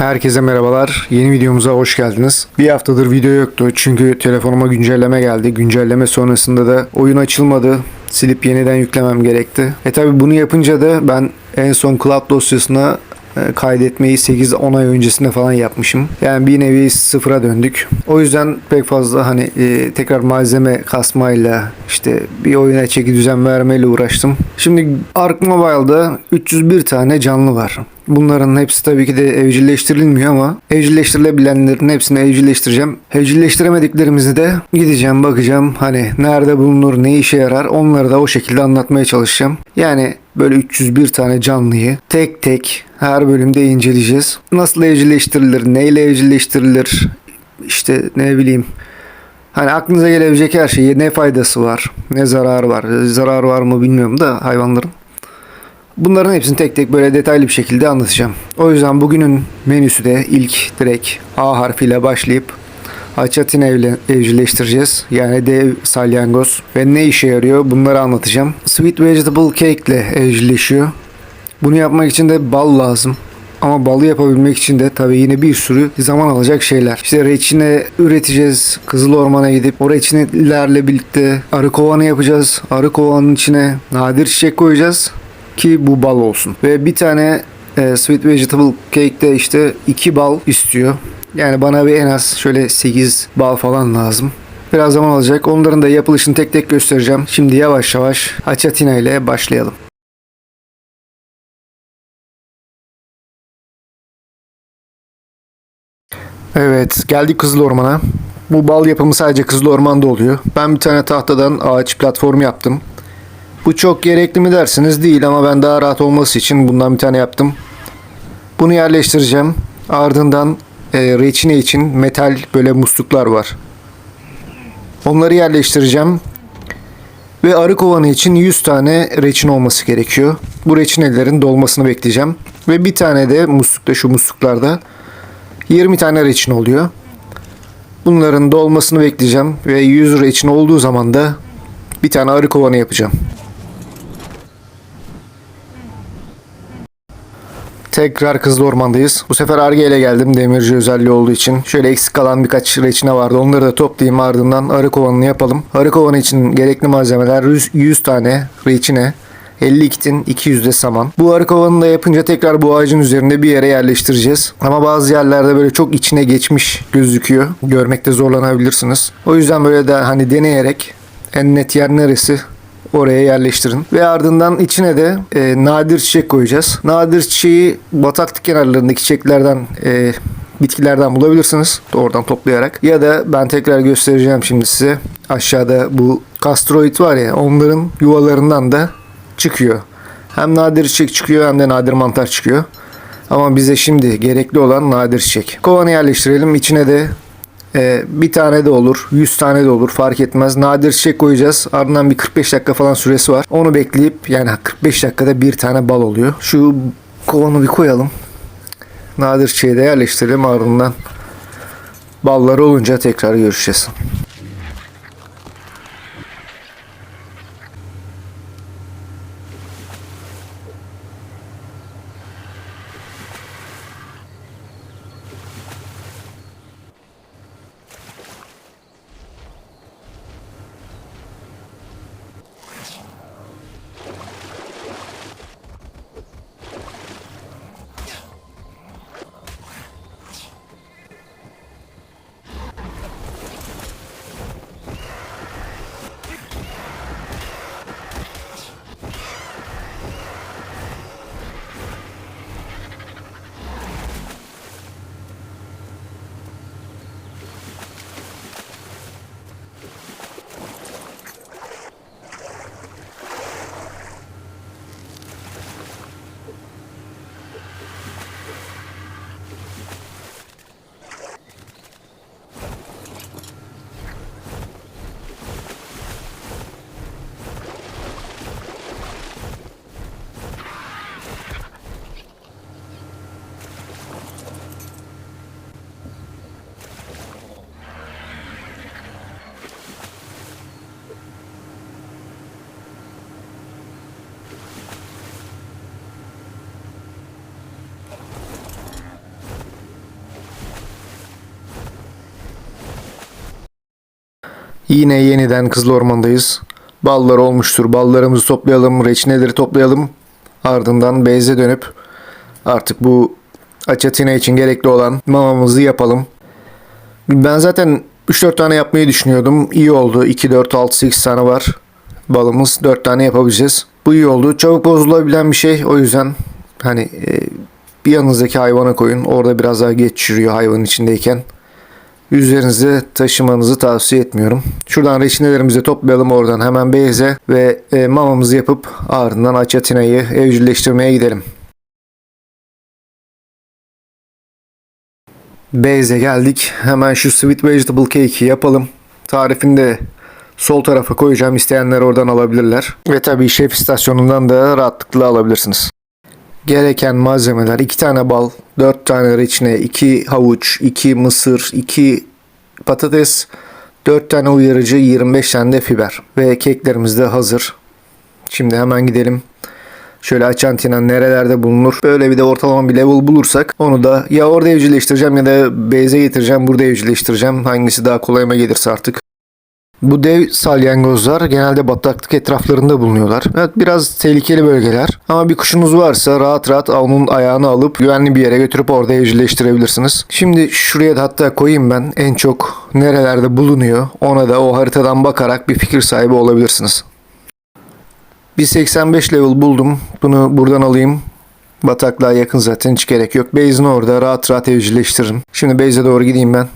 Herkese merhabalar. Yeni videomuza hoş geldiniz. Bir haftadır video yoktu çünkü telefonuma güncelleme geldi. Güncelleme sonrasında da oyun açılmadı. Silip yeniden yüklemem gerekti. E tabi bunu yapınca da ben en son cloud dosyasına kaydetmeyi 8-10 ay öncesinde falan yapmışım. Yani bir nevi sıfıra döndük. O yüzden pek fazla hani e, tekrar malzeme kasmayla işte bir oyuna çeki düzen vermeyle uğraştım. Şimdi Ark Mobile'da 301 tane canlı var. Bunların hepsi tabii ki de evcilleştirilmiyor ama evcilleştirilebilenlerin hepsini evcilleştireceğim. Evcilleştiremediklerimizi de gideceğim bakacağım hani nerede bulunur ne işe yarar onları da o şekilde anlatmaya çalışacağım. Yani böyle 301 tane canlıyı tek tek her bölümde inceleyeceğiz. Nasıl evcilleştirilir, neyle evcilleştirilir, işte ne bileyim Hani aklınıza gelebilecek her şeyi ne faydası var, ne zararı var. Zararı var mı bilmiyorum da hayvanların. Bunların hepsini tek tek böyle detaylı bir şekilde anlatacağım. O yüzden bugünün menüsü de ilk direkt A harfiyle başlayıp Açatina evle evcilleştireceğiz. Yani dev salyangoz. Ve ne işe yarıyor bunları anlatacağım. Sweet Vegetable Cake ile evcilleşiyor. Bunu yapmak için de bal lazım. Ama balı yapabilmek için de tabii yine bir sürü zaman alacak şeyler. İşte reçine üreteceğiz. Kızıl Orman'a gidip o reçinelerle birlikte arı kovanı yapacağız. Arı kovanın içine nadir çiçek koyacağız ki bu bal olsun. Ve bir tane e, sweet vegetable cake'de işte iki bal istiyor. Yani bana bir en az şöyle 8 bal falan lazım. Biraz zaman alacak. Onların da yapılışını tek tek göstereceğim. Şimdi yavaş yavaş Açatina ile başlayalım. Evet geldik Kızıl Orman'a. Bu bal yapımı sadece Kızıl Orman'da oluyor. Ben bir tane tahtadan ağaç platformu yaptım. Bu çok gerekli mi dersiniz değil ama ben daha rahat olması için bundan bir tane yaptım. Bunu yerleştireceğim. Ardından e, reçine için metal böyle musluklar var. Onları yerleştireceğim. Ve arı kovanı için 100 tane reçine olması gerekiyor. Bu reçinelerin dolmasını bekleyeceğim. Ve bir tane de muslukta şu musluklarda 20 tane reçin oluyor. Bunların dolmasını bekleyeceğim ve 100 reçin olduğu zaman da bir tane arı kovanı yapacağım. Tekrar Kızıl Orman'dayız. Bu sefer Arge ile geldim demirci özelliği olduğu için. Şöyle eksik kalan birkaç reçine vardı. Onları da toplayayım ardından arı kovanını yapalım. Arı kovanı için gerekli malzemeler 100, 100 tane reçine. 50 kitin 200 de saman. Bu arı kovanını da yapınca tekrar bu ağacın üzerinde bir yere yerleştireceğiz. Ama bazı yerlerde böyle çok içine geçmiş gözüküyor. Görmekte zorlanabilirsiniz. O yüzden böyle de hani deneyerek en net yer neresi oraya yerleştirin. Ve ardından içine de e, nadir çiçek koyacağız. Nadir çiçeği bataklık kenarlarındaki çiçeklerden e, bitkilerden bulabilirsiniz. Oradan toplayarak. Ya da ben tekrar göstereceğim şimdi size. Aşağıda bu kastroid var ya onların yuvalarından da çıkıyor. Hem nadir çiçek çıkıyor hem de nadir mantar çıkıyor. Ama bize şimdi gerekli olan nadir çiçek. Kovanı yerleştirelim. İçine de ee, bir tane de olur, 100 tane de olur fark etmez. Nadir çiçek koyacağız. Ardından bir 45 dakika falan süresi var. Onu bekleyip yani 45 dakikada bir tane bal oluyor. Şu kovanı bir koyalım. Nadir çiçeği de yerleştirelim ardından balları olunca tekrar görüşeceğiz. Yine yeniden Kızıl Orman'dayız. Ballar olmuştur. Ballarımızı toplayalım, reçineleri toplayalım. Ardından beyze dönüp artık bu açatine için gerekli olan mamamızı yapalım. Ben zaten 3-4 tane yapmayı düşünüyordum. İyi oldu. 2, 4, 6, 8 tane var. Balımız 4 tane yapabileceğiz. Bu iyi oldu. Çabuk bozulabilen bir şey. O yüzden hani e, bir yanınızdaki hayvana koyun. Orada biraz daha geç çürüyor hayvanın içindeyken. Üzerinize taşımanızı tavsiye etmiyorum. Şuradan reçinelerimizi toplayalım oradan hemen beyze ve e, mamamızı yapıp ardından açatinayı evcilleştirmeye gidelim. Beyze geldik. Hemen şu sweet vegetable cake'i yapalım. Tarifini de sol tarafa koyacağım. İsteyenler oradan alabilirler. Ve tabii şef istasyonundan da rahatlıkla alabilirsiniz. Gereken malzemeler 2 tane bal, 4 tane reçine, 2 havuç, 2 mısır, 2 patates, 4 tane uyarıcı, 25 tane de fiber. Ve keklerimiz de hazır. Şimdi hemen gidelim. Şöyle açantina nerelerde bulunur? Böyle bir de ortalama bir level bulursak onu da ya orada evcilleştireceğim ya da base'e getireceğim, burada evcilleştireceğim. Hangisi daha kolayıma gelirse artık. Bu dev salyangozlar genelde bataklık etraflarında bulunuyorlar. Evet biraz tehlikeli bölgeler. Ama bir kuşunuz varsa rahat rahat onun ayağını alıp güvenli bir yere götürüp orada evcilleştirebilirsiniz. Şimdi şuraya da hatta koyayım ben en çok nerelerde bulunuyor. Ona da o haritadan bakarak bir fikir sahibi olabilirsiniz. Bir 85 level buldum. Bunu buradan alayım. Bataklığa yakın zaten hiç gerek yok. Base'ini orada rahat rahat evcilleştiririm. Şimdi base'e doğru gideyim ben.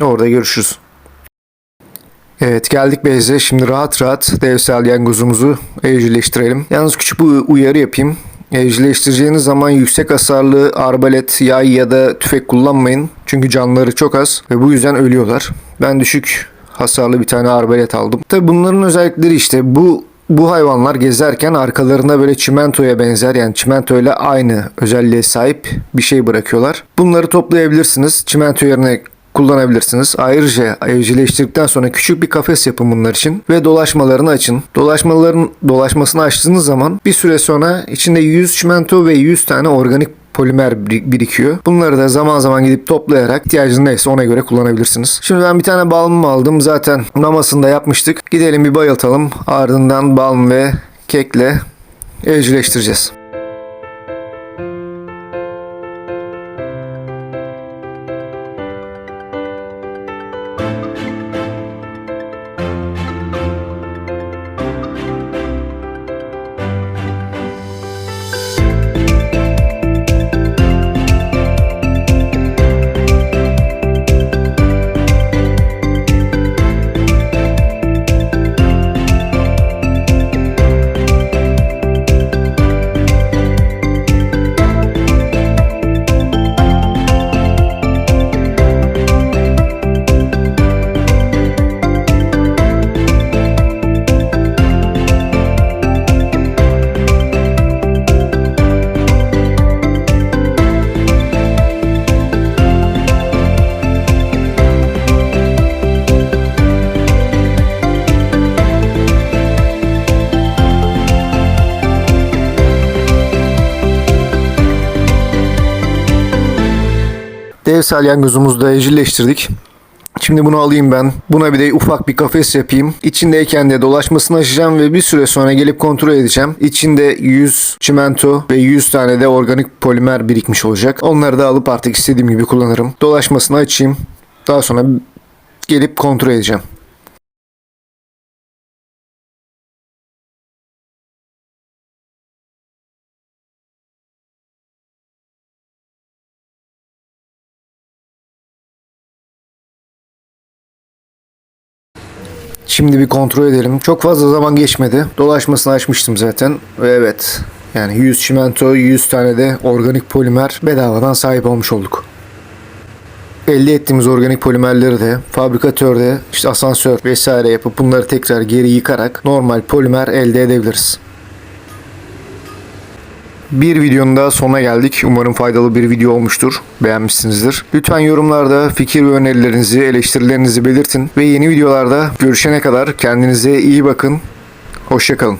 Orada görüşürüz. Evet geldik Beyze. Şimdi rahat rahat dev salyangozumuzu evcilleştirelim. Yalnız küçük bir uyarı yapayım. Evcilleştireceğiniz zaman yüksek hasarlı arbalet, yay ya da tüfek kullanmayın. Çünkü canları çok az ve bu yüzden ölüyorlar. Ben düşük hasarlı bir tane arbalet aldım. Tabi bunların özellikleri işte bu bu hayvanlar gezerken arkalarında böyle çimentoya benzer yani çimento ile aynı özelliğe sahip bir şey bırakıyorlar. Bunları toplayabilirsiniz. Çimento yerine kullanabilirsiniz. Ayrıca evcilleştirdikten sonra küçük bir kafes yapın bunlar için ve dolaşmalarını açın. Dolaşmaların dolaşmasını açtığınız zaman bir süre sonra içinde 100 çimento ve 100 tane organik polimer bir- birikiyor. Bunları da zaman zaman gidip toplayarak ihtiyacınız neyse ona göre kullanabilirsiniz. Şimdi ben bir tane balmımı aldım. Zaten mamasını da yapmıştık. Gidelim bir bayıltalım. Ardından balm ve kekle evcilleştireceğiz. Dev salyangozumuzu da evcilleştirdik. Şimdi bunu alayım ben. Buna bir de ufak bir kafes yapayım. İçindeyken de dolaşmasını açacağım ve bir süre sonra gelip kontrol edeceğim. İçinde 100 çimento ve 100 tane de organik polimer birikmiş olacak. Onları da alıp artık istediğim gibi kullanırım. Dolaşmasını açayım. Daha sonra gelip kontrol edeceğim. Şimdi bir kontrol edelim. Çok fazla zaman geçmedi. Dolaşmasını açmıştım zaten. Ve evet yani 100 çimento, 100 tane de organik polimer bedavadan sahip olmuş olduk. Elde ettiğimiz organik polimerleri de fabrikatörde işte asansör vesaire yapıp bunları tekrar geri yıkarak normal polimer elde edebiliriz. Bir videonun daha sonuna geldik. Umarım faydalı bir video olmuştur. Beğenmişsinizdir. Lütfen yorumlarda fikir ve önerilerinizi, eleştirilerinizi belirtin. Ve yeni videolarda görüşene kadar kendinize iyi bakın. Hoşçakalın.